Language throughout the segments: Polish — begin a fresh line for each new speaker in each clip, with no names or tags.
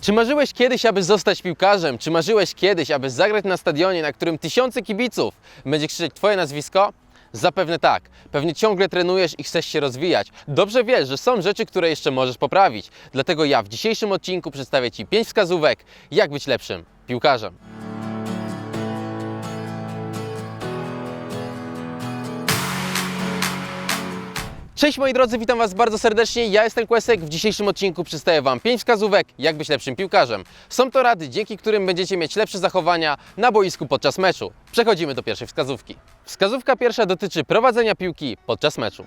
Czy marzyłeś kiedyś, aby zostać piłkarzem? Czy marzyłeś kiedyś, aby zagrać na stadionie, na którym tysiące kibiców będzie krzyczeć Twoje nazwisko? Zapewne tak. Pewnie ciągle trenujesz i chcesz się rozwijać. Dobrze wiesz, że są rzeczy, które jeszcze możesz poprawić. Dlatego ja w dzisiejszym odcinku przedstawię Ci 5 wskazówek, jak być lepszym piłkarzem. Cześć moi drodzy, witam Was bardzo serdecznie. Ja jestem Kłesek. W dzisiejszym odcinku przedstawię Wam 5 wskazówek, jak być lepszym piłkarzem. Są to rady, dzięki którym będziecie mieć lepsze zachowania na boisku podczas meczu. Przechodzimy do pierwszej wskazówki. Wskazówka pierwsza dotyczy prowadzenia piłki podczas meczu.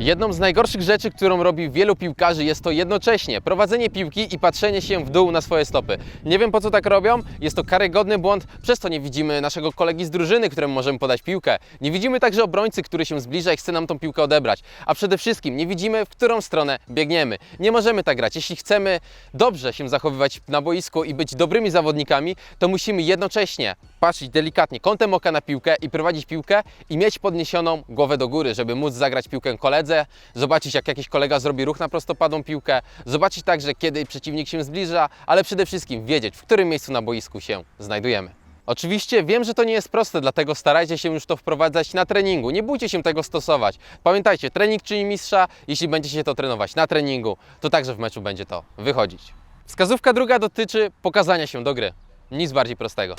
Jedną z najgorszych rzeczy, którą robi wielu piłkarzy jest to jednocześnie prowadzenie piłki i patrzenie się w dół na swoje stopy. Nie wiem po co tak robią, jest to karygodny błąd, przez to nie widzimy naszego kolegi z drużyny, któremu możemy podać piłkę. Nie widzimy także obrońcy, który się zbliża i chce nam tą piłkę odebrać. A przede wszystkim nie widzimy, w którą stronę biegniemy. Nie możemy tak grać. Jeśli chcemy dobrze się zachowywać na boisku i być dobrymi zawodnikami, to musimy jednocześnie patrzeć delikatnie kątem oka na piłkę i prowadzić piłkę i mieć podniesioną głowę do góry, żeby móc zagrać piłkę koledze, zobaczyć jak jakiś kolega zrobi ruch na prostopadłą piłkę, zobaczyć także kiedy przeciwnik się zbliża, ale przede wszystkim wiedzieć, w którym miejscu na boisku się znajdujemy. Oczywiście wiem, że to nie jest proste, dlatego starajcie się już to wprowadzać na treningu. Nie bójcie się tego stosować. Pamiętajcie, trening czyni mistrza. Jeśli będziecie to trenować na treningu, to także w meczu będzie to wychodzić. Wskazówka druga dotyczy pokazania się do gry. Nic bardziej prostego.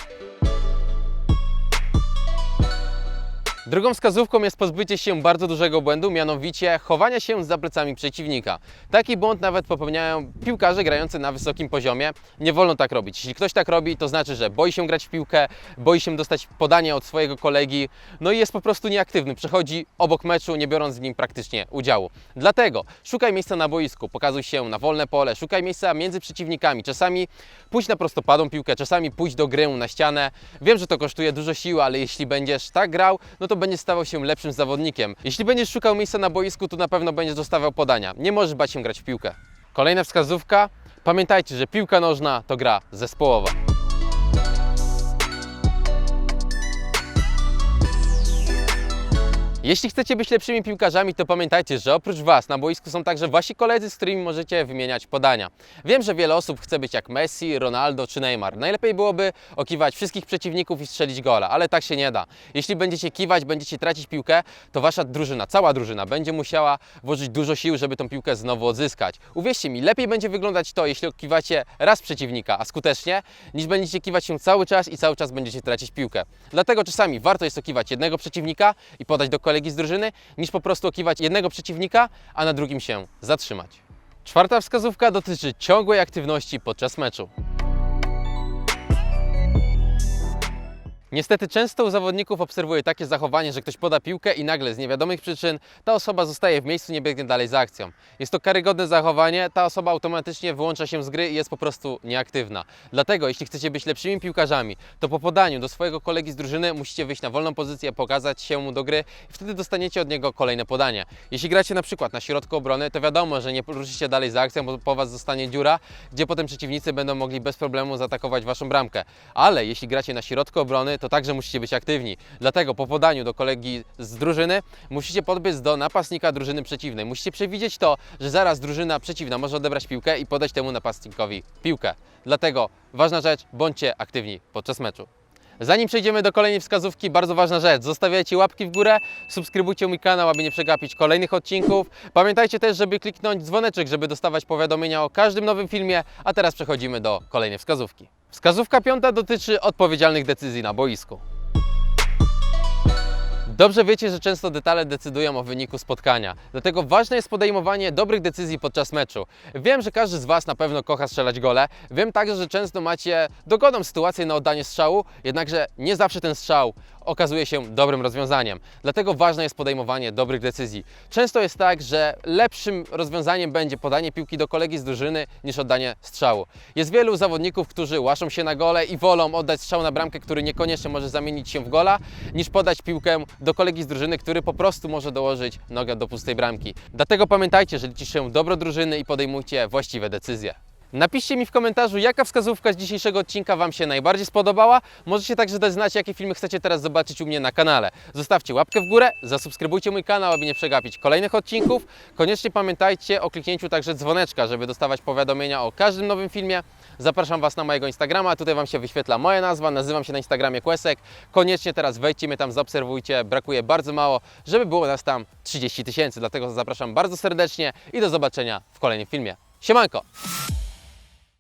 Drugą wskazówką jest pozbycie się bardzo dużego błędu, mianowicie chowania się za plecami przeciwnika. Taki błąd nawet popełniają piłkarze grający na wysokim poziomie. Nie wolno tak robić. Jeśli ktoś tak robi, to znaczy, że boi się grać w piłkę, boi się dostać podanie od swojego kolegi, no i jest po prostu nieaktywny. Przechodzi obok meczu, nie biorąc w nim praktycznie udziału. Dlatego szukaj miejsca na boisku, pokazuj się na wolne pole, szukaj miejsca między przeciwnikami. Czasami pójdź na prostopadłą piłkę, czasami pójdź do gry na ścianę. Wiem, że to kosztuje dużo siły, ale jeśli będziesz tak grał, no to będziesz stawał się lepszym zawodnikiem. Jeśli będziesz szukał miejsca na boisku, to na pewno będziesz dostawał podania. Nie możesz bać się grać w piłkę. Kolejna wskazówka. Pamiętajcie, że piłka nożna to gra zespołowa. Jeśli chcecie być lepszymi piłkarzami, to pamiętajcie, że oprócz Was na boisku są także Wasi koledzy, z którymi możecie wymieniać podania. Wiem, że wiele osób chce być jak Messi, Ronaldo czy Neymar. Najlepiej byłoby okiwać wszystkich przeciwników i strzelić gola, ale tak się nie da. Jeśli będziecie kiwać, będziecie tracić piłkę, to Wasza drużyna, cała drużyna będzie musiała włożyć dużo sił, żeby tą piłkę znowu odzyskać. Uwierzcie mi, lepiej będzie wyglądać to, jeśli okiwacie raz przeciwnika, a skutecznie, niż będziecie kiwać się cały czas i cały czas będziecie tracić piłkę. Dlatego czasami warto jest okiwać jednego przeciwnika i podać do kolegi z drużyny, niż po prostu okiwać jednego przeciwnika, a na drugim się zatrzymać. Czwarta wskazówka dotyczy ciągłej aktywności podczas meczu. Niestety często u zawodników obserwuję takie zachowanie, że ktoś poda piłkę i nagle z niewiadomych przyczyn ta osoba zostaje w miejscu, nie biegnie dalej za akcją. Jest to karygodne zachowanie, ta osoba automatycznie wyłącza się z gry i jest po prostu nieaktywna. Dlatego jeśli chcecie być lepszymi piłkarzami, to po podaniu do swojego kolegi z drużyny musicie wyjść na wolną pozycję, pokazać się mu do gry i wtedy dostaniecie od niego kolejne podanie. Jeśli gracie na przykład na środku obrony, to wiadomo, że nie ruszycie dalej za akcją, bo po was zostanie dziura, gdzie potem przeciwnicy będą mogli bez problemu zaatakować waszą bramkę. Ale jeśli gracie na środku obrony, to także musicie być aktywni. Dlatego po podaniu do kolegi z drużyny musicie podbiec do napastnika drużyny przeciwnej. Musicie przewidzieć to, że zaraz drużyna przeciwna może odebrać piłkę i podać temu napastnikowi piłkę. Dlatego ważna rzecz, bądźcie aktywni podczas meczu. Zanim przejdziemy do kolejnej wskazówki, bardzo ważna rzecz. Zostawiajcie łapki w górę, subskrybujcie mój kanał, aby nie przegapić kolejnych odcinków. Pamiętajcie też, żeby kliknąć dzwoneczek, żeby dostawać powiadomienia o każdym nowym filmie. A teraz przechodzimy do kolejnej wskazówki. Wskazówka piąta dotyczy odpowiedzialnych decyzji na boisku. Dobrze wiecie, że często detale decydują o wyniku spotkania, dlatego ważne jest podejmowanie dobrych decyzji podczas meczu. Wiem, że każdy z Was na pewno kocha strzelać gole, wiem także, że często macie dogodną sytuację na oddanie strzału, jednakże nie zawsze ten strzał okazuje się dobrym rozwiązaniem. Dlatego ważne jest podejmowanie dobrych decyzji. Często jest tak, że lepszym rozwiązaniem będzie podanie piłki do kolegi z drużyny niż oddanie strzału. Jest wielu zawodników, którzy łaszą się na gole i wolą oddać strzał na bramkę, który niekoniecznie może zamienić się w gola, niż podać piłkę do kolegi z drużyny, który po prostu może dołożyć nogę do pustej bramki. Dlatego pamiętajcie, że liczy się dobro drużyny i podejmujcie właściwe decyzje. Napiszcie mi w komentarzu, jaka wskazówka z dzisiejszego odcinka Wam się najbardziej spodobała. Możecie także dać znać, jakie filmy chcecie teraz zobaczyć u mnie na kanale. Zostawcie łapkę w górę, zasubskrybujcie mój kanał, aby nie przegapić kolejnych odcinków. Koniecznie pamiętajcie o kliknięciu także dzwoneczka, żeby dostawać powiadomienia o każdym nowym filmie. Zapraszam Was na mojego Instagrama, tutaj Wam się wyświetla moja nazwa, nazywam się na Instagramie Quesek. Koniecznie teraz wejdźcie mnie tam, zaobserwujcie, brakuje bardzo mało, żeby było nas tam 30 tysięcy, dlatego zapraszam bardzo serdecznie i do zobaczenia w kolejnym filmie. Siemanko!